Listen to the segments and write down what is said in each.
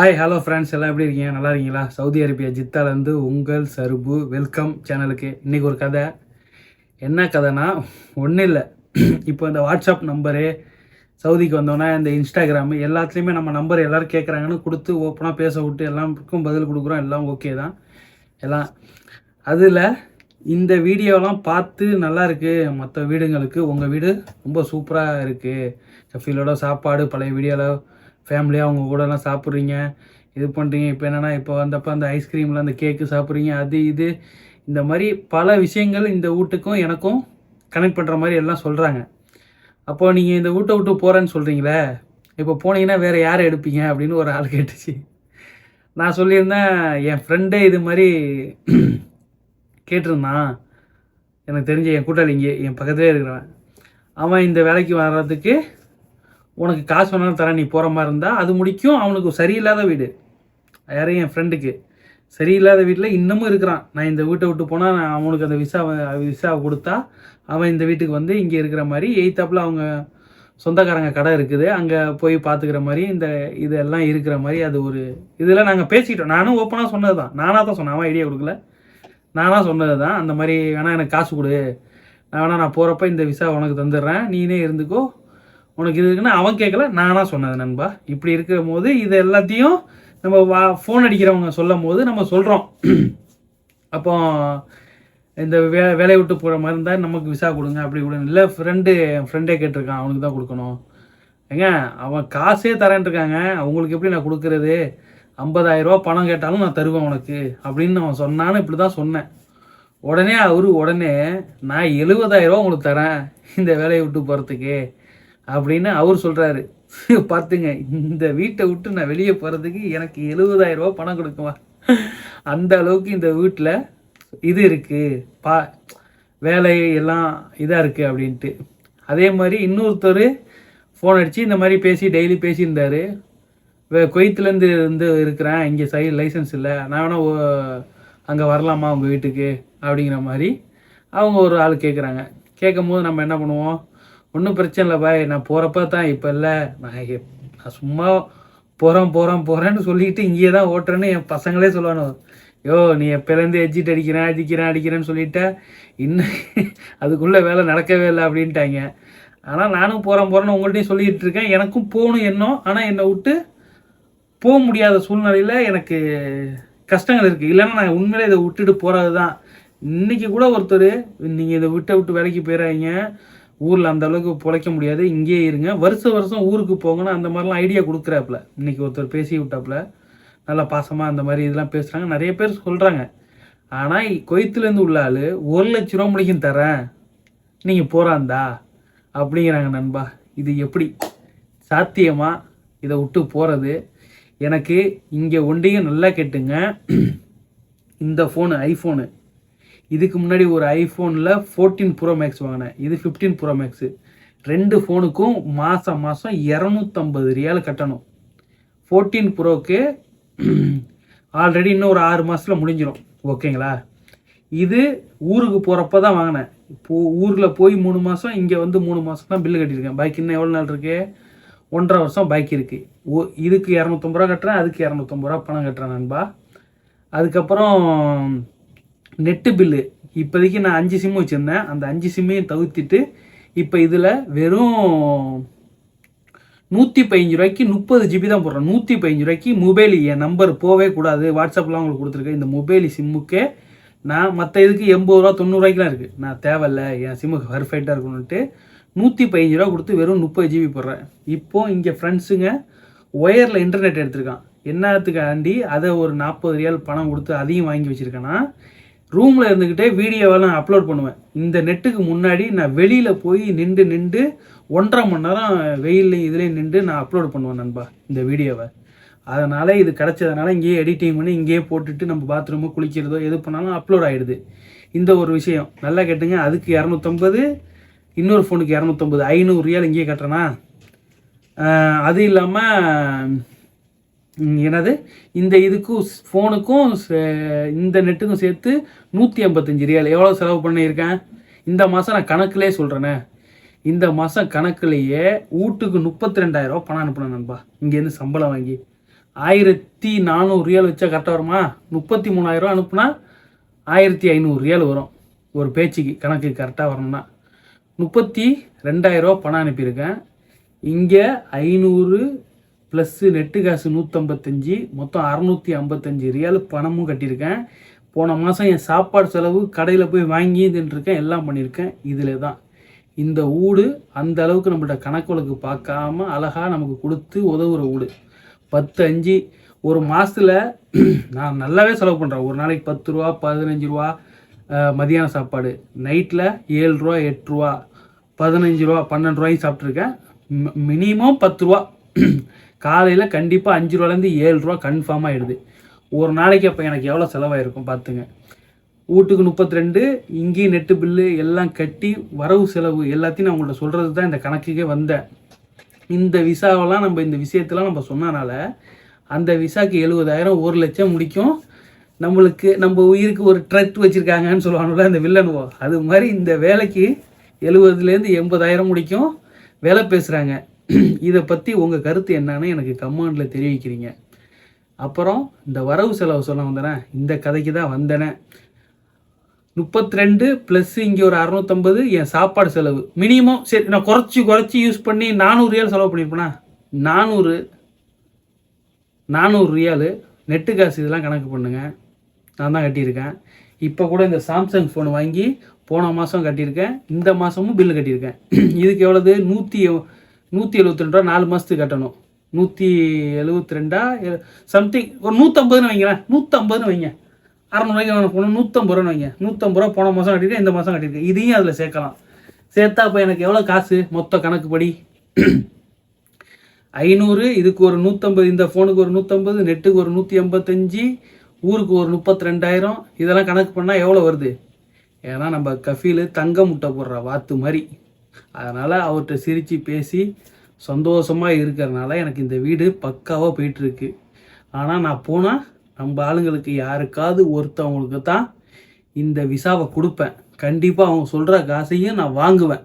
Hi hello friends எல்லாம் எப்படி இருக்கீங்க? நல்லா இருக்கீங்களா? சவுதி அரேபியா ஜித்தாலேருந்து உங்கள் சருபு. வெல்கம் சேனலுக்கு இன்றைக்கி ஒரு கதை. என்ன கதைனா ஒன்றும் இல்லை. இப்போ இந்த வாட்ஸ்அப் நம்பரு சவுதிக்கு வந்தோன்னே இந்த இன்ஸ்டாகிராமு எல்லாத்துலேயுமே நம்ம நம்பர் எல்லோரும் கேட்குறாங்கன்னு கொடுத்து ஓப்பனாக பேச விட்டு எல்லாருக்கும் பதில் கொடுக்குறோம். எல்லாம் ஓகே தான். எல்லாம். அதில் இந்த வீடியோலாம் பார்த்து நல்லா இருக்குது மற்ற வீடுங்களுக்கு. உங்கள் வீடு ரொம்ப சூப்பராக இருக்குது கஃபீலோட சாப்பாடு பழைய வீடியோவில் ஃபேமிலியாக அவங்க கூடலாம் சாப்பிட்றீங்க? இது பண்ணுறீங்க இப்போ என்னென்னா இப்போ வந்தப்போ அந்த ஐஸ்கிரீமில் அந்த கேக்கு சாப்பிட்றீங்க அது இது. இந்த மாதிரி பல விஷயங்கள் இந்த வீட்டுக்கும் எனக்கும் கனெக்ட் பண்ணுற மாதிரி எல்லாம் சொல்கிறாங்க அப்போது நீங்கள் இந்த வீட்டை விட்டு போகிறேன்னு சொல்கிறீங்களே இப்போ போனீங்கன்னா வேறு யாரை எடுப்பீங்க அப்படின்னு ஒரு ஆள் கேட்டுச்சு. நான் சொல்லியிருந்தேன் என் ஃப்ரெண்டே இது மாதிரி கேட்டிருந்தான். எனக்கு தெரிஞ்ச என் கூட்டாளி இங்கே என் பக்கத்துலேயே இருக்கிறவன். அவன் இந்த வேலைக்கு வர்றதுக்கு உனக்கு காசு வேணாலும் தரேன் நீ போகிற மாதிரி இருந்தால் அது முடிக்கும். அவனுக்கு சரியில்லாத வீடு. யாரையும் என் ஃப்ரெண்டுக்கு சரியில்லாத வீட்டில் இன்னமும் இருக்கிறான். நான் இந்த வீட்டை விட்டு போனால் நான் அவனுக்கு அந்த விசாவை விசாவை கொடுத்தா அவன் இந்த வீட்டுக்கு வந்து இங்கே இருக்கிற மாதிரி எயித்தாப்பில் அவங்க சொந்தக்காரங்க கடை இருக்குது. அங்கே போய் பார்த்துக்கிற மாதிரி இந்த இதெல்லாம் இருக்கிற மாதிரி அது ஒரு இதில் நாங்கள் பேசிக்கிட்டோம் நானும் ஓப்பனாக சொன்னது தான் நானாக தான் சொன்னேன். அவன் ஐடியா கொடுக்கல. நானாக சொன்னது தான் அந்த மாதிரி வேணால் எனக்கு காசு கொடு. நான் வேணா நான் போகிறப்ப இந்த விசா உனக்கு தந்துடுறேன். நீனே இருந்துக்கோ. உனக்கு இது இருக்குன்னா அவன் கேட்கல நானாக சொன்னது நண்பா. இப்படி இருக்கிற போது இது எல்லாத்தையும் நம்ம வா ஃபோன் அடிக்கிறவங்க சொல்லும் போது நம்ம சொல்கிறோம் அப்போ இந்த வே வேலையை விட்டு போகிற மாதிரி இருந்தால் நமக்கு விசா கொடுங்க அப்படி கொடுங்க. இல்லை ஃப்ரெண்டு என் ஃப்ரெண்டே கேட்டிருக்கான் அவனுக்கு தான் கொடுக்கணும். ஏங்க அவன் காசே தரேன் இருக்காங்க. அவங்களுக்கு எப்படி நான் கொடுக்குறது? ஐம்பதாயிரரூபா பணம் கேட்டாலும் நான் தருவேன் உனக்கு அப்படின்னு அவன் சொன்னான்னு இப்படி தான் சொன்னேன். உடனே அவரு உடனே நான் எழுபதாயிரரூபா உங்களுக்கு தரேன் இந்த வேலையை விட்டு போகிறதுக்கு அப்படின்னு அவர் சொல்கிறாரு பார்த்துங்க இந்த வீட்டை விட்டு நான் வெளியே போகிறதுக்கு எனக்கு எழுபதாயிரம் ரூபா பணம் கொடுக்குமா? அந்த அளவுக்கு இந்த வீட்டில் இது இருக்குது பா வேலை எல்லாம் இதாக இருக்குது அப்படின்ட்டு. அதே மாதிரி இன்னொருத்தர் ஃபோன் அடித்து இந்த மாதிரி பேசி டெய்லி பேசியிருந்தார். வே கொய்த்துலேருந்து இருந்து இருக்கிறேன் இங்கே சை லைசன்ஸ் இல்லை. நான் வேணா அங்கே வரலாமா உங்கள் வீட்டுக்கு? அப்படிங்கிற மாதிரி அவங்க ஒரு ஆள் கேட்குறாங்க கேட்கும் போது நம்ம என்ன பண்ணுவோம்? ஒன்றும் பிரச்சனை இல்லை பாய். நான் போகிறப்ப தான் இப்போ இல்லை. நான் நான் சும்மா போகிறேன் போகிறேன் போகிறேன்னு சொல்லிக்கிட்டு இங்கேயே தான் ஓட்டுறேன்னு என் பசங்களே சொல்லணும் யோ நீ எப்போலேருந்து எஜிட் அடிக்கிறேன் அடிக்கிறேன் அடிக்கிறேன்னு சொல்லிட்டு இன்னும் அதுக்குள்ளே வேலை நடக்கவே இல்லை அப்படின்ட்டாங்க. ஆனால் நானும் போகிறேன் போகிறேன்னு உங்கள்கிட்டையும் சொல்லிட்டு இருக்கேன். எனக்கும் போகணும் எண்ணம். ஆனால் என்னை விட்டு போக முடியாத சூழ்நிலையில் எனக்கு கஷ்டங்கள் இருக்குது இல்லைன்னா நான் உண்மையிலே இதை விட்டுட்டு போகிறது தான் இன்றைக்கி கூட ஒருத்தர் நீங்கள் இதை விட்டு விட்டு வேலைக்கு போயிடாதீங்க ஊரில் அந்த அளவுக்கு பிழைக்க முடியாது. இங்கேயே இருங்க. வருஷம் வருஷம் ஊருக்கு போங்கன்னு அந்த மாதிரிலாம் ஐடியா கொடுக்குறாப்புல. இன்னைக்கு ஒருத்தர் பேசி விட்டாப்புல. நல்லா பாசமாக அந்த மாதிரி இதெல்லாம் பேசுகிறாங்க நிறைய பேர் சொல்கிறாங்க ஆனால் கொய்த்துலேருந்து உள்ள ஆள் ஒரு லட்ச ரூபா முடிக்கும் தரேன். நீங்கள் போகிறாந்தா அப்படிங்கிறாங்க நண்பா. இது எப்படி? சாத்தியமாக இதை விட்டு போகிறது எனக்கு இங்கே ஒன்றையும் நல்லா கேட்டுங்க. இந்த ஃபோனு ஐஃபோனு இதுக்கு முன்னாடி ஒரு ஐஃபோனில் ஃபோர்டீன் ப்ரோ மேக்ஸ் வாங்கினேன். இது ஃபிஃப்டீன் ப்ரோ மேக்ஸு ரெண்டு ஃபோனுக்கும் மாதம் மாதம் இரநூத்தம்பது ரியால் கட்டணும். ஃபோர்டீன் ப்ரோக்கு ஆல்ரெடி இன்னும் ஒரு ஆறு மாதத்தில் முடிஞ்சிடும் ஓகேங்களா இது ஊருக்கு போகிறப்ப தான் வாங்கினேன். இப்போ ஊரில் போய் மூணு மாதம் இங்கே வந்து மூணு மாதம் தான் பில்லு கட்டியிருக்கேன். பைக் இன்னும் எவ்வளோ நாள் இருக்கு? ஒன்றரை வருஷம் பைக் இருக்குது ஓ இதுக்கு இரநூத்தம்பது ரூபா கட்டுறேன் அதுக்கு இரநூத்தம்பது ரூபா பணம் கட்டுறேன் நண்பா. அதுக்கப்புறம் நெட்டு பில்லு இப்போதைக்கு நான் அஞ்சு சிம் வச்சுருந்தேன். அந்த அஞ்சு சிம்மையும் தவிர்த்துட்டு இப்போ இதில் வெறும் நூற்றி பதினஞ்சு ரூபாய்க்கு முப்பது ஜிபி தான் போடுறேன் நூற்றி பதினஞ்சு ரூபாய்க்கு மொபைல் என் நம்பர் போவே கூடாது. வாட்ஸ்அப்லாம் உங்களுக்கு கொடுத்துருக்கேன். இந்த மொபைல் சிம்முக்கே நான் மற்ற இதுக்கு எண்பது ரூபா தொண்ணூறுரூவாய்க்குலாம் இருக்குது நான் தேவையில்ல. என் சிம்முக்கு பர்ஃபெக்டாக இருக்கணுன்ட்டு நூற்றி பதினஞ்சு ரூபா கொடுத்து வெறும் முப்பது ஜிபி போடுறேன். இப்போது இங்கே ஃப்ரெண்ட்ஸுங்க ஒயரில் இன்டர்நெட் எடுத்திருக்கான். என்னத்துக்காண்டி அதை ஒரு நாற்பது ரியால் பணம் கொடுத்து அதையும் வாங்கி வச்சுருக்கேன்னா ரூமில் இருந்துக்கிட்டே வீடியோவெல்லாம் அப்லோட் பண்ணுவேன். இந்த நெட்டுக்கு முன்னாடி நான் வெளியில் போய் நின்று நின்று ஒன்றரை மணி நேரம் வெயில்லையும் இதுலேயும் நின்று நான் அப்லோட் பண்ணுவேன் நண்பா இந்த வீடியோவை அதனால் இது கிடச்சதுனால இங்கேயே எடிட்டிங் பண்ணி இங்கேயே போட்டுட்டு நம்ம பாத்ரூமு குளிக்கிறதோ எது பண்ணாலும் அப்லோட் ஆகிடுது இந்த ஒரு விஷயம். நல்லா கேட்டுங்க. அதுக்கு இரநூத்தம்பது இன்னொரு ஃபோனுக்கு இரநூத்தம்பது. ஐநூறு ரியால் இங்கேயே கட்டுறேனா? அது இல்லாமல் என்னது? இந்த இதுக்கும் ஃபோனுக்கும் இந்த நெட்டுக்கும் சேர்த்து நூற்றி ஐம்பத்தஞ்சு ரியால். எவ்வளோ செலவு பண்ணியிருக்கேன்? இந்த மாதம் நான் கணக்குலேயே சொல்கிறேனே இந்த மாதம் கணக்குலேயே வீட்டுக்கு முப்பத்தி ரெண்டாயிரரூவா பணம் அனுப்பினேன் நண்பா. இங்கேருந்து சம்பளம் வாங்கி. ஆயிரத்தி நானூறு ரியால் வச்சா கரெக்டாக வருமா? முப்பத்தி மூணாயிரம் அனுப்புனா ஆயிரத்தி ஐநூறு ரியால் வரும். ஒரு பேச்சுக்கு கணக்கு கரெக்டாக வரணும்னா. முப்பத்தி ரெண்டாயிரரூவா பணம் அனுப்பியிருக்கேன். இங்கே ஐநூறு ப்ளஸ்ஸு நெட்டு காசு நூற்றம்பத்தஞ்சு மொத்தம் அறநூற்றி ஐம்பத்தஞ்சு ரியால் பணமும் கட்டியிருக்கேன். போன மாதம் என் சாப்பாடு செலவு கடையில் போய் வாங்கி தின்ட்டுருக்கேன் எல்லாம் பண்ணியிருக்கேன். இதில் தான் இந்த ஊடு அந்த அளவுக்கு நம்மள்ட்ட கணக்கு வழக்கு பார்க்காம அழகாக நமக்கு கொடுத்து உதவுற ஊடு. பத்து அஞ்சு ஒரு மாதத்தில் நான் நல்லாவே செலவு பண்ணுறேன் ஒரு நாளைக்கு பத்து ரூபா பதினஞ்சு ரூபா மதியான சாப்பாடு. நைட்டில் ஏழு ரூபா எட்டு ரூபா பதினஞ்சு ரூபா பன்னெண்டு ரூபாய்க்கு சாப்பிட்ருக்கேன் மினிமம் பத்து ரூபா. காலையில் கண்டிப்பாக அஞ்சு ரூபாலேருந்து ஏழு ரூபா கன்ஃபார்மாக ஆகிடுது ஒரு நாளைக்கு அப்போ எனக்கு எவ்வளோ செலவாயிருக்கும் பார்த்துங்க வீட்டுக்கு முப்பத்தி ரெண்டு இங்கேயும் நெட்டு பில்லு எல்லாம் கட்டி வரவு செலவு எல்லாத்தையும் நான் உங்கள்கிட்ட சொல்கிறது தான் இந்த கணக்குக்கே வந்தேன். இந்த விசாவெல்லாம் நம்ம இந்த விஷயத்தெல்லாம் நம்ம சொன்னனால அந்த விசாக்கு எழுபதாயிரம் ஒரு லட்சம் முடிக்கும். நம்மளுக்கு நம்ம உயிருக்கு ஒரு ட்ரெட் வச்சுருக்காங்கன்னு சொல்லுவாங்கல்ல அந்த வில்லனுவோ அது மாதிரி இந்த வேலைக்கு எழுபதுலேருந்து எண்பதாயிரம் முடிக்கும். வேலை பேசுகிறாங்க இதை பற்றி உங்கள் கருத்து என்னன்னு எனக்கு கமெண்டில் தெரிவிக்கிறீங்க. அப்புறம் இந்த வரவு செலவு சொல்ல வந்தேனே இந்த கதைக்கு தான் வந்தேனே. முப்பத்தி ரெண்டு ப்ளஸ் இங்கே ஒரு அறநூற்றம்பது என் சாப்பாடு செலவு. மினிமம் சரி நான் குறைச்சி குறைச்சி யூஸ் பண்ணி நானூறு ரியால் செலவு பண்ணியிருப்பேனா நானூறு நானூறு ரியாலு நெட்டு காசு இதெல்லாம் கணக்கு பண்ணுங்க. நான் தான் கட்டியிருக்கேன். இப்போ கூட இந்த சாம்சங் ஃபோன் வாங்கி போன மாதம் கட்டியிருக்கேன். இந்த மாதமும் பில்லு கட்டியிருக்கேன். இதுக்கு எவ்வளவு? நூற்றி நூற்றி எழுபத்தி ரெண்டு ரூபா நாலு மாதத்துக்கு கட்டணும். நூற்றி எழுபத்தி ரெண்டா சம்திங் ஒரு நூற்றம்பதுன்னு வைங்களேன். நூற்றம்பதுன்னு வைங்க. அறநூறுவாய்க்கு அவனுக்கு போகணும் நூற்றம்பது ரூபான்னு வைங்க. நூற்றம்பது ரூபா போன மாதம் கட்டியிருக்கேன் இந்த மாதம் கட்டியிருக்கேன். இதையும் அதில் சேர்க்கலாம். சேர்த்தா இப்போ எனக்கு எவ்வளோ காசு? மொத்த கணக்குப்படி. ஐநூறு இதுக்கு ஒரு நூற்றம்பது இந்த ஃபோனுக்கு ஒரு நூற்றம்பது நெட்டுக்கு ஒரு நூற்றி ஐம்பத்தஞ்சு ஊருக்கு ஒரு முப்பத்தி ரெண்டாயிரம். இதெல்லாம் கணக்கு பண்ணால் எவ்வளோ வருது? ஏன்னா நம்ம கஃபீல் தங்க முட்டை போடுற வாத்து மாதிரி. அதனால் அவர்கிட்ட சிரித்து பேசி சந்தோஷமாக இருக்கிறனால எனக்கு இந்த வீடு பக்காவாக போயிட்டுருக்கு. ஆனால் நான் போனால் நம்ம ஆளுங்களுக்கு யாருக்காவது ஒருத்தவங்களுக்கு தான் இந்த விசாவை கொடுப்பேன். கண்டிப்பாக அவங்க சொல்கிற காசையும் நான் வாங்குவேன்.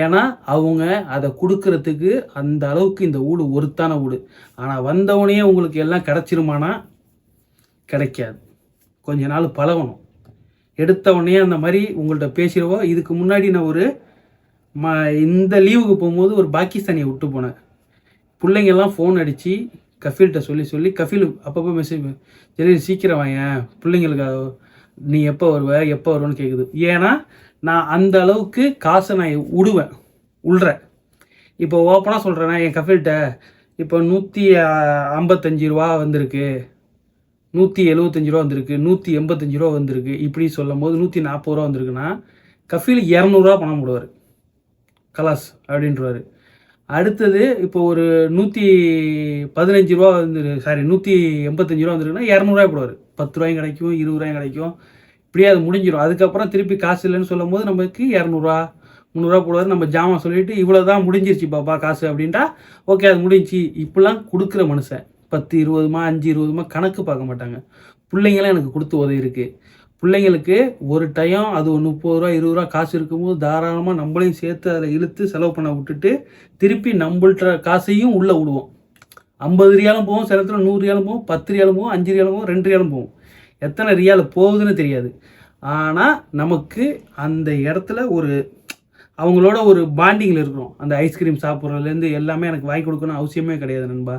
ஏன்னா அவங்க அதை கொடுக்கறதுக்கு அந்த அளவுக்கு இந்த வீடு ஒருத்தான வீடு ஆனால் வந்தவனையே உங்களுக்கு எல்லாம் கிடச்சிருமானா? கிடைக்காது. கொஞ்ச நாள் பழகணும். எடுத்தவொடனே அந்த மாதிரி உங்கள்கிட்ட பேசிடுவோம். இதுக்கு முன்னாடி நான் ஒரு ம இந்த லீவுக்கு போகும்போது ஒரு பாகிஸ்தானியை விட்டு போனேன். பிள்ளைங்கெல்லாம் ஃபோன் அடித்து கஃபீல்கிட்ட சொல்லி சொல்லி கஃபீல் அப்பப்போ மெசேஜ் சரி சீக்கிரம் வாயேன். பிள்ளைங்களுக்கு நீ எப்போ வருவ? எப்போ வருவேன்னு கேட்குது ஏன்னா நான் அந்த அளவுக்கு காசை நான் விடுவேன் உள்றேன். இப்போ ஓப்பனாக சொல்கிறேன்னா என் கஃபீல்கிட்ட இப்போ நூற்றி ஐம்பத்தஞ்சு ரூபா வந்திருக்கு. நூற்றி எழுபத்தஞ்சு ரூபா வந்திருக்கு. நூற்றி எண்பத்தஞ்சு ரூபா வந்திருக்கு. இப்படி சொல்லும் போது நூற்றி நாற்பது ரூபா வந்திருக்குன்னா கஃபீல் இரநூறுவா பணம் போடுவார். கலாஸ் அப்படின்றவாரு அடுத்தது இப்போ ஒரு நூற்றி பதினஞ்சு ரூபா வந்து சாரி நூற்றி எண்பத்தஞ்சு ரூபா வந்துருக்குன்னா இரநூறுவா போடுவார். பத்து ரூபாயும் கிடைக்கும் இருபது ரூபாயும் கிடைக்கும். இப்படியே அது முடிஞ்சிடும் அதுக்கப்புறம் திருப்பி காசு இல்லைன்னு சொல்லும் போது நமக்கு இரநூறுவா முந்நூறுரூவா போடுவார். நம்ம ஜாமான் சொல்லிட்டு இவ்வளோ தான் முடிஞ்சிருச்சு பாப்பா காசு அப்படின்ட்டா ஓகே அது முடிஞ்சிச்சு. இப்படிலாம் கொடுக்குற மனுஷன் பத்து இருபதுமா அஞ்சு இருபதுமா கணக்கு பார்க்க மாட்டாங்க. பிள்ளைங்களாம் எனக்கு கொடுத்து உதவி இருக்குது பிள்ளைங்களுக்கு ஒரு டைம் அது ஒரு முப்பது ரூபா இருபது ரூபா காசு இருக்கும்போது தாராளமாக நம்மளையும் சேர்த்து அதில் இழுத்து செலவு பண்ண விட்டுட்டு திருப்பி நம்மள்ட்ட காசையும் உள்ளே விடுவோம். ஐம்பது ரியாலும் போவோம் சில இடத்துல நூறு ரியாலும் போவோம் பத்து ரியாலும் போவோம் அஞ்சு ரியாலும் போவோம் ரெண்டு ரியாலும் போகும் எத்தனை ரியால் போகுதுன்னு தெரியாது. ஆனால் நமக்கு அந்த இடத்துல ஒரு அவங்களோட ஒரு பாண்டிங்கில் இருக்கிறோம். அந்த ஐஸ்கிரீம் சாப்பிட்றதுலேருந்து எல்லாமே எனக்கு வாங்கி கொடுக்கணும் அவசியமே கிடையாது நண்பா.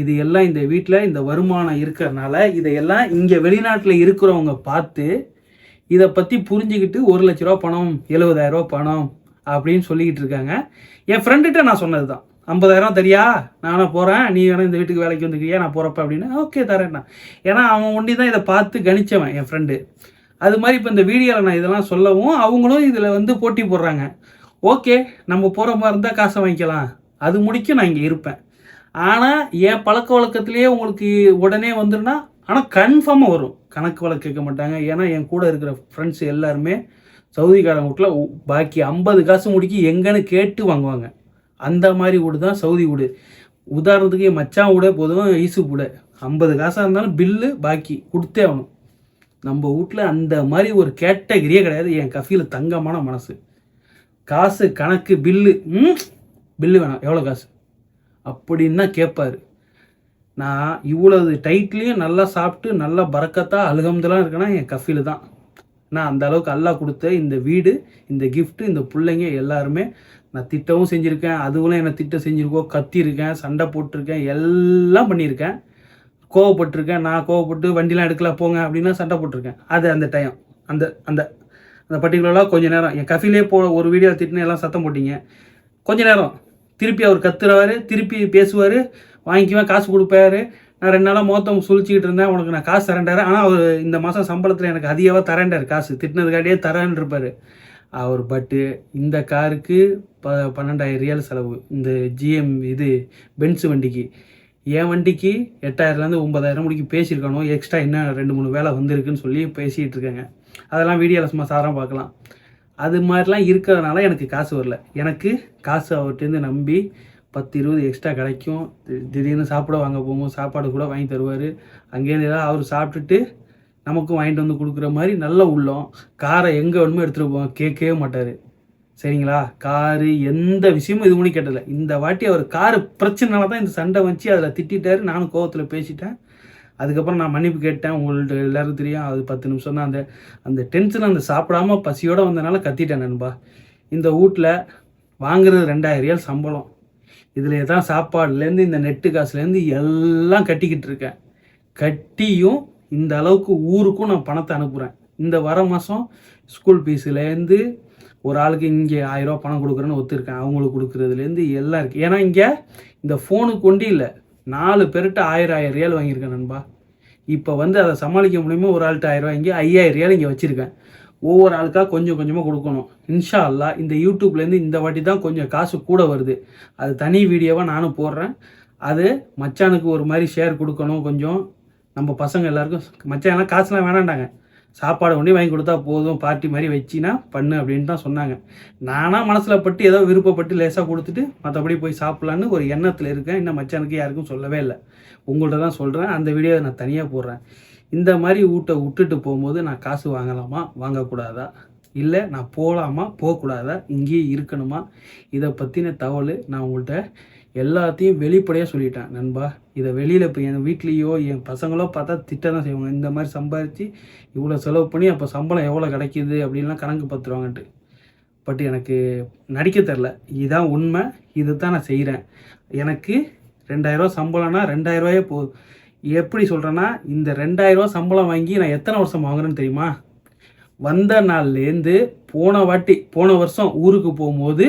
இது எல்லாம் இந்த வீட்டில் இந்த வருமானம் இருக்கிறனால இதையெல்லாம் இங்கே வெளிநாட்டில் இருக்கிறவங்க பார்த்து இதை பற்றி புரிஞ்சுக்கிட்டு ஒரு லட்ச ரூபா பணம் எழுபதாயிரம் ரூபா பணம் அப்படின்னு சொல்லிக்கிட்டு இருக்காங்க. என் ஃப்ரெண்டுகிட்ட நான் சொன்னது தான் ஐம்பதாயிரம் தரியா? நானும் போகிறேன் நீ வேணால் இந்த வீட்டுக்கு வேலைக்கு வந்துக்கிறியா? நான் போகிறப்ப அப்படின்னு. ஓகே தரேன் நான். ஏன்னா அவன் ஒண்டி தான் இதை பார்த்து கணிச்சவன் என் ஃப்ரெண்டு அது மாதிரி இப்போ இந்த வீடியோவில் நான் இதெல்லாம் சொல்லவும் அவங்களும் இதில் வந்து போட்டி போடுறாங்க. ஓகே நம்ம போகிற மாதிரி இருந்தால் காசை வாங்கிக்கலாம். அது முடிக்கும் நான் இங்கே இருப்பேன். ஆனால் என் பழக்க வழக்கத்திலேயே உங்களுக்கு உடனே வந்துருன்னா ஆனால் கன்ஃபார்மாக வரும். கணக்கு வழக்கு கேட்க மாட்டாங்க. ஏன்னா என் கூட இருக்கிற ஃப்ரெண்ட்ஸ் எல்லாருமே சவுதிக்காரங்க வீட்டில் பாக்கி ஐம்பது காசு முடிக்கி எங்கன்னு கேட்டு வாங்குவாங்க. அந்த மாதிரி வீடு தான் சவுதி வீடு. உதாரணத்துக்கு என் மச்சான் வீடே போதும் ஈசு கூட ஐம்பது காசாக இருந்தாலும் பில்லு பாக்கி கொடுத்தே ஆகணும். நம்ம வீட்டில் அந்த மாதிரி ஒரு கேட்டகரியே கிடையாது. என் கஃபியில் தங்கமான மனசு. காசு கணக்கு பில்லு ம் பில்லு வேணாம். எவ்வளோ காசு? அப்படின்னு தான் கேட்பாரு நான் இவ்வளவு டைட்லேயும் நல்லா சாப்பிட்டு நல்லா பறக்கத்தா அழுகம்தெல்லாம் இருக்கேன்னா என் கஃபில் தான். நான் அந்த அளவுக்கு அல்லா கொடுத்த இந்த வீடு இந்த கிஃப்ட்டு இந்த பிள்ளைங்க எல்லாருமே நான் திட்டவும் செஞ்சுருக்கேன். அதுவும் என்னை திட்டம் செஞ்சுருக்கோம் கத்தியிருக்கேன் சண்டை போட்டிருக்கேன் எல்லாம் பண்ணியிருக்கேன். கோவப்பட்டிருக்கேன். நான் கோவப்பட்டு வண்டிலாம் எடுக்கல போங்க அப்படின்னா சண்டை போட்டிருக்கேன். அது அந்த டைம் அந்த அந்த அந்த பர்டிகுலராக கொஞ்ச நேரம். என் கஃபிலே போ ஒரு வீடியோ திட்டுன்னு எல்லாம் சத்தம் போட்டீங்க. கொஞ்ச நேரம். திருப்பி அவர் கத்துறாரு திருப்பி பேசுவார் வாங்கிக்குவேன் காசு கொடுப்பாரு. நான் ரெண்டு நாளாக மொத்தம் சுழிச்சிக்கிட்டு இருந்தேன் உனக்கு நான் காசு தரேன்டாரு. ஆனால் அவர் இந்த மாதம் சம்பளத்தில் எனக்கு அதிகமாக தரேன்டார் காசு. திட்டினதுக்காட்டியே தரேன்னு இருப்பார். அவர் பட்டு இந்த காருக்கு ப பன்னெண்டாயிரம் ரியால் செலவு. இந்த ஜிஎம் இது பென்ஸ் வண்டிக்கு. என் வண்டிக்கு எட்டாயிரம்லேருந்து ஒன்பதாயிரம் முடிக்கு பேசியிருக்கணும். எக்ஸ்ட்ரா என்ன ரெண்டு மூணு வேலை வந்திருக்குன்னு சொல்லி பேசிகிட்டு இருக்காங்க. அதெல்லாம் வீடியோவில் சும்மா சாரம் பார்க்கலாம். அது மாதிரிலாம் இருக்கிறதுனால எனக்கு காசு வரல. எனக்கு காசு அவர்கிட்டருந்து நம்பி பத்து இருபது எக்ஸ்ட்ரா கிடைக்கும். தி- திடீர்னு சாப்பிட வாங்க போகும்போது சாப்பாடு கூட வாங்கி தருவார். அங்கேருந்து ஏதாவது அவர் சாப்பிட்டுட்டு நமக்கும் வாங்கிட்டு வந்து கொடுக்குற மாதிரி நல்ல உள்ளம். காரை எங்கே வேணுமோ எடுத்துகிட்டு போவோம் கேட்கவே மாட்டார். சரிங்களா? காரு எந்த விஷயமும் இது பண்ணி கேட்டதில்ல. இந்த வாட்டி அவர் காரு பிரச்சனைனால தான் இந்த சண்டை வச்சு அதில் திட்டிட்டாரு. நானும் கோவத்தில் பேசிட்டேன். அதுக்கப்புறம் நான் மன்னிப்பு கேட்டேன். உங்கள்கிட்ட எல்லாருக்கும் தெரியும். அது பத்து நிமிஷம் தான். அந்த அந்த டென்ஷன் அந்த சாப்பிடாம பசியோடு வந்தனால கத்திட்டேன் நண்பா. இந்த வீட்டில் வாங்குறது ரெண்டாயிரம் ரியால் சம்பளம். இதில் தான் சாப்பாடுலேருந்து இந்த நெட்டு காசுலேருந்து எல்லாம் கட்டிக்கிட்டு இருக்கேன். கட்டியும் இந்த அளவுக்கு ஊருக்கும் நான் பணத்தை அனுப்புகிறேன் இந்த வர மாதம் ஸ்கூல் ஃபீஸுலேருந்து ஒரு ஆளுக்கு இங்கே ஆயிரரூவா பணம் கொடுக்குறேன்னு ஒத்துருக்கேன். அவங்களுக்கு கொடுக்குறதுலேருந்து எல்லாம் இருக்குது ஏன்னா இங்கே இந்த ஃபோனுக்கு கொண்டு இல்லை. நாலு பேர்கிட்ட ஆயிரம் ஆயிரம் ரியால் வாங்கியிருக்கேன் நண்பா. இப்போ வந்து அதை சமாளிக்க முடியுமோ ஒரு ஆள்கிட்ட ஆயிரம் வாங்கி இங்கே ஐயாயிரம் ரியால் இங்கே வச்சுருக்கேன். ஒவ்வொரு ஆளுக்காக கொஞ்சம் கொஞ்சமாக கொடுக்கணும். இன்ஷா அல்லாஹ் இந்த யூடியூப்லேருந்து இந்த வாட்டி தான் கொஞ்சம் காசு கூட வருது. அது தனி வீடியோவாக நானும் போடுறேன். அது மச்சானுக்கு ஒரு மாதிரி ஷேர் கொடுக்கணும் கொஞ்சம். நம்ம பசங்க எல்லாருக்கும் மச்சான் எல்லாம் காசுலாம் வேணாண்டாங்க சாப்பாடு ஒண்டி வாங்கி கொடுத்தா போதும் பார்ட்டி மாதிரி வச்சினா பண்ணு அப்படின்னு தான் சொன்னாங்க. நானாக மனசில் பட்டு ஏதோ விருப்பப்பட்டு லேசாக கொடுத்துட்டு மற்றபடி போய் சாப்பிட்லான்னு ஒரு எண்ணத்தில் இருக்கேன். இன்னும் மச்சானுக்கு யாருக்கும் சொல்லவே இல்லை. உங்கள்கிட்ட தான் சொல்கிறேன் அந்த வீடியோவை நான் தனியாக போடுறேன். இந்த மாதிரி வீட்டை விட்டுட்டு போகும்போது நான் காசு வாங்கலாமா? வாங்கக்கூடாதா? இல்லை நான் போகலாமா போகக்கூடாதா? இங்கேயே இருக்கணுமா? இதை பற்றின தகவல் நான் உங்கள்கிட்ட எல்லாத்தையும் வெளிப்படையாக சொல்லிட்டேன் நண்பா. இதை வெளியில் இப்போ என் வீட்லேயோ என் பசங்களோ பார்த்தா திட்ட தான் செய்வாங்க. இந்த மாதிரி சம்பாரித்து இவ்வளோ செலவு பண்ணி அப்போ சம்பளம் எவ்வளோ கிடைக்கிது அப்படின்லாம் கணக்கு பார்த்துருவாங்கன்ட்டு. பட் எனக்கு நடிக்க தெரில. இதுதான் உண்மை. இதை தான் நான் செய்கிறேன் எனக்கு ரெண்டாயிரரூவா சம்பளம்னா ரெண்டாயிரரூவாயே போதும். எப்படி சொல்கிறேன்னா இந்த ரெண்டாயிரரூவா சம்பளம் வாங்கி நான் எத்தனை வருஷம் வாங்குறேன்னு தெரியுமா? வந்த நாள்லேருந்து போன வாட்டி போன வருஷம் ஊருக்கு போகும்போது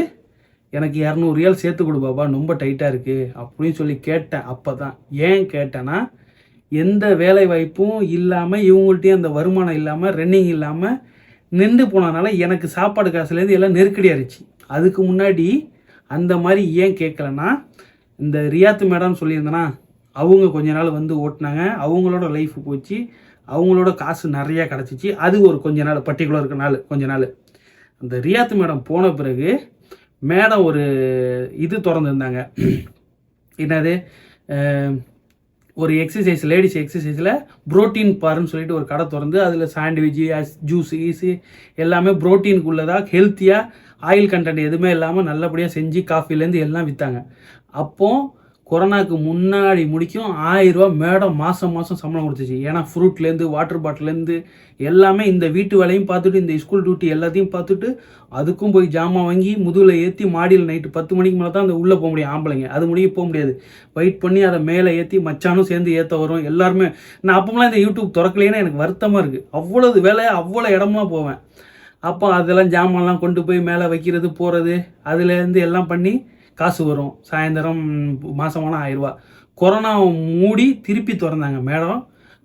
எனக்கு இரநூறு ரியால் சேர்த்து கொடு பாபா ரொம்ப டைட்டாக இருக்குது அப்படின்னு சொல்லி கேட்டேன். அப்போ தான் ஏன் கேட்டேன்னா எந்த வேலை வாய்ப்பும் இல்லாமல் இவங்கள்ட்டையும் அந்த வருமானம் இல்லாமல் ரன்னிங் இல்லாமல் நின்று போனதுனால எனக்கு சாப்பாடு காசுலேருந்து எல்லாம் நெருக்கடியாக இருந்துச்சு அதுக்கு முன்னாடி அந்த மாதிரி ஏன் கேட்கலன்னா இந்த ரியாத்து மேடம்னு சொல்லியிருந்தேன்னா அவங்க கொஞ்ச நாள் வந்து ஓட்டினாங்க. அவங்களோட லைஃப் போச்சு. அவங்களோட காசு நிறையா கிடச்சிச்சு. அது ஒரு கொஞ்ச நாள் பர்டிகுலர் இருக்க நாள் கொஞ்ச நாள். அந்த ரியாத்து மேடம் போன பிறகு மேடம் ஒரு இது திறந்துருந்தாங்க. என்னது? ஒரு எக்ஸசைஸ் லேடிஸ் எக்ஸசைஸில் புரோட்டீன் பார்னு சொல்லிட்டு ஒரு கடை திறந்து அதில் சாண்ட்விட்சு ஜூஸ் ஈஸு எல்லாமே ப்ரோட்டீனுக்குள்ளதாக ஹெல்த்தியாக ஆயில் கண்டென்ட் எதுவுமே இல்லாமல் நல்லபடியாக செஞ்சு காஃபிலேருந்து எல்லாம் விற்றாங்க அப்போது கொரோனாக்கு முன்னாடி முடிக்கும் ஆயிரரூவா மேடம் மாதம் மாதம் சம்பளம் கொடுத்துச்சு. ஏன்னா ஃப்ரூட்லேருந்து வாட்டர் பாட்டிலேருந்து எல்லாமே இந்த வீட்டு வேலையும் பார்த்துட்டு இந்த ஸ்கூல் டியூட்டி எல்லாத்தையும் பார்த்துட்டு அதுக்கும் போய் ஜாமான் வாங்கி முதுகில் ஏற்றி மாடியில் நைட்டு பத்து மணிக்கு மேலே தான் அந்த உள்ளே போக முடியும் ஆம்பளைங்க. அது முடிய போக முடியாது. வெயிட் பண்ணி அதை மேலே ஏற்றி மச்சானும் சேர்ந்து ஏற்ற வரும். எல்லாருமே நான் அப்போலாம் இந்த யூடியூப் திறக்கலைன்னா எனக்கு வருத்தமாக இருக்குது அவ்வளோ வேலை அவ்வளோ இடமா போவேன். அப்போ அதெல்லாம் ஜாமான்லாம் கொண்டு போய் மேலே வைக்கிறது போகிறது அதுலேருந்து எல்லாம் பண்ணி காசு வரும் சாயந்தரம் மாதமான ஆயிரரூவா கொரோனா மூடி திருப்பி திறந்தாங்க. மேடம்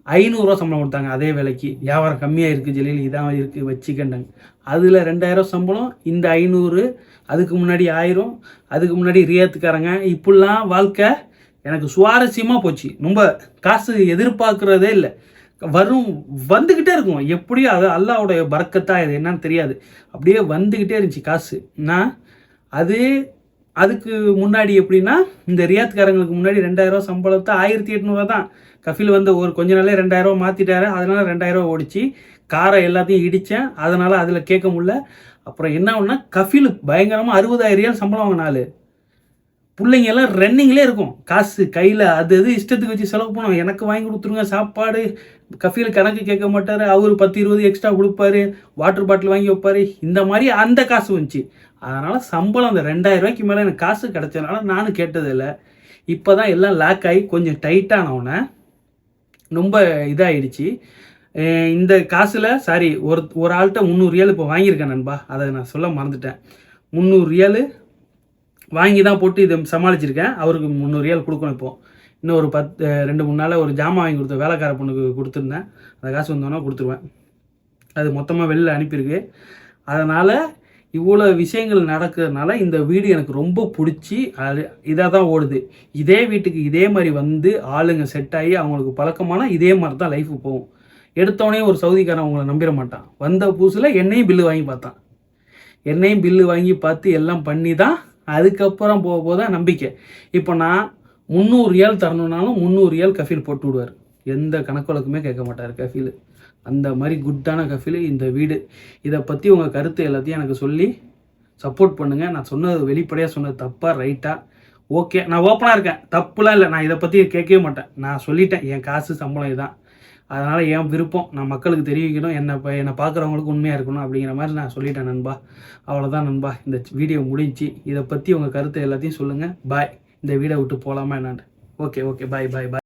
ஐநூறுரூவா சம்பளம் கொடுத்தாங்க அதே விலைக்கு. வியாபாரம் கம்மியாக இருக்குது ஜெலியில் இதான் இருக்குது வச்சுக்கண்டாங்க அதில் ரெண்டாயிரம் சம்பளம் இந்த ஐநூறு அதுக்கு முன்னாடி ஆயிரம் அதுக்கு முன்னாடி ரியாத்துக்காரங்க. இப்படிலாம் வாழ்க்கை எனக்கு சுவாரஸ்யமாக போச்சு. ரொம்ப காசு எதிர்பார்க்குறதே இல்லை. வரும் வந்துக்கிட்டே இருக்கும். எப்படியும் அது அல்லாவுடைய பறக்கத்தா இது என்னன்னு தெரியாது. அப்படியே வந்துக்கிட்டே இருந்துச்சு காசு. நான் அது அதுக்கு முன்னாடி எப்படின்னா இந்த ரியாத்துக்காரங்களுக்கு முன்னாடி ரெண்டாயிரம் சம்பளத்தை ஆயிரத்தி எட்நூறுவா தான். கஃபில் வந்து ஒரு கொஞ்ச நாளே ரெண்டாயிரரூவா மாற்றிட்டாரு அதனால ரெண்டாயிரரூவா ஓடிச்சு. காரை எல்லாத்தையும் இடித்தேன் அதனால் அதில் கேட்க முடில அப்புறம் என்ன ஒன்றா கஃபில் பயங்கரமாக அறுபதாயிரம் ரியால் சம்பளம் வாங்கினாலு பிள்ளைங்க எல்லாம் ரன்னிங்லேயே இருக்கும். காசு கையில் அது இது இஷ்டத்துக்கு வச்சு செலவு பண்ணுவோம் எனக்கு வாங்கி கொடுத்துருங்க சாப்பாடு. கஃபீல் கணக்கு கேட்க மாட்டார். அவர் பத்து இருபது எக்ஸ்ட்ரா கொடுப்பாரு. வாட்டர் பாட்டில் வாங்கி வைப்பாரு. இந்த மாதிரி அந்த காசு வந்துச்சு. அதனால் சம்பளம் அந்த ரெண்டாயிரம் ரூபாய்க்கு மேலே எனக்கு காசு கிடச்சதுனால நானும் கேட்டதில்லை. இப்போ தான் எல்லாம் லாக் ஆகி கொஞ்சம் டைட்டானவுடனே ரொம்ப இதாகிடுச்சு இந்த காசில் சாரி ஒரு ஒரு ஆள்கிட்ட முந்நூறு ரியல் இப்போ வாங்கியிருக்கேன் நண்பா. அதை நான் சொல்ல மறந்துட்டேன். முந்நூறு ரியல் வாங்கி தான் போட்டு இதை சமாளிச்சிருக்கேன். அவருக்கு முந்நூறு ரியல் கொடுக்கணும் இப்போது இன்னும் ஒரு பத்து ரெண்டு மூணு நாளில் ஒரு ஜாமான் வாங்கி கொடுத்த வேலைக்கார பொண்ணுக்கு கொடுத்துருந்தேன். அந்த காசு வந்தோன்னா கொடுத்துருவேன். அது மொத்தமாக வெளில அனுப்பியிருக்கு. அதனால் இவ்வளோ விஷயங்கள் நடக்கிறதுனால இந்த வீடு எனக்கு ரொம்ப பிடிச்சி அது இதாக தான் ஓடுது. இதே வீட்டுக்கு இதே மாதிரி வந்து ஆளுங்க செட் ஆகி அவங்களுக்கு பழக்கமான இதே மாதிரி தான் லைஃப் போகும். எடுத்தோடனே ஒரு சவுதிக்காரன் அவங்கள நம்பிட மாட்டான். வந்த புதுசில் என்னையும் பில்லு வாங்கி பார்த்தான். என்னையும் பில்லு வாங்கி பார்த்து எல்லாம் பண்ணி தான் அதுக்கப்புறம் போக போக தான் நம்பிக்கை. இப்போ நான் முந்நூறு ரியால் தரணுன்னாலும் முந்நூறு ரியால் கஃபீல் போட்டு விடுவார். எந்த கணக்கு வழக்குமே கேட்க மாட்டார் கஃபீல். அந்த மாதிரி குட்டான கஃபில் இந்த வீடு. இதை பற்றி உங்கள் கருத்து எல்லாத்தையும் எனக்கு சொல்லி சப்போர்ட் பண்ணுங்கள் நான் சொன்னது வெளிப்படையாக சொன்னது தப்பாக ரைட்டாக ஓகே நான் ஓப்பனாக இருக்கேன். தப்புலாம் இல்லை. நான் இதை பற்றி கேட்கவே மாட்டேன். நான் சொல்லிட்டேன். என் காசு சம்பளம் இதுதான். அதனால் என் விருப்பம். நான் மக்களுக்கு தெரிவிக்கணும். என்னை இப்போ என்னை பார்க்குறவங்களுக்கு உண்மையாக இருக்கணும் அப்படிங்கிற மாதிரி நான் சொல்லிட்டேன் நண்பா. அவ்வளோதான் நண்பா. இந்த வீடியோ முடிஞ்சு. இதை பற்றி உங்கள் கருத்தை எல்லாத்தையும் சொல்லுங்கள் பாய் இந்த வீடை விட்டு போகலாமா என்னான்னு. ஓகே ஓகே பாய் பாய் பாய்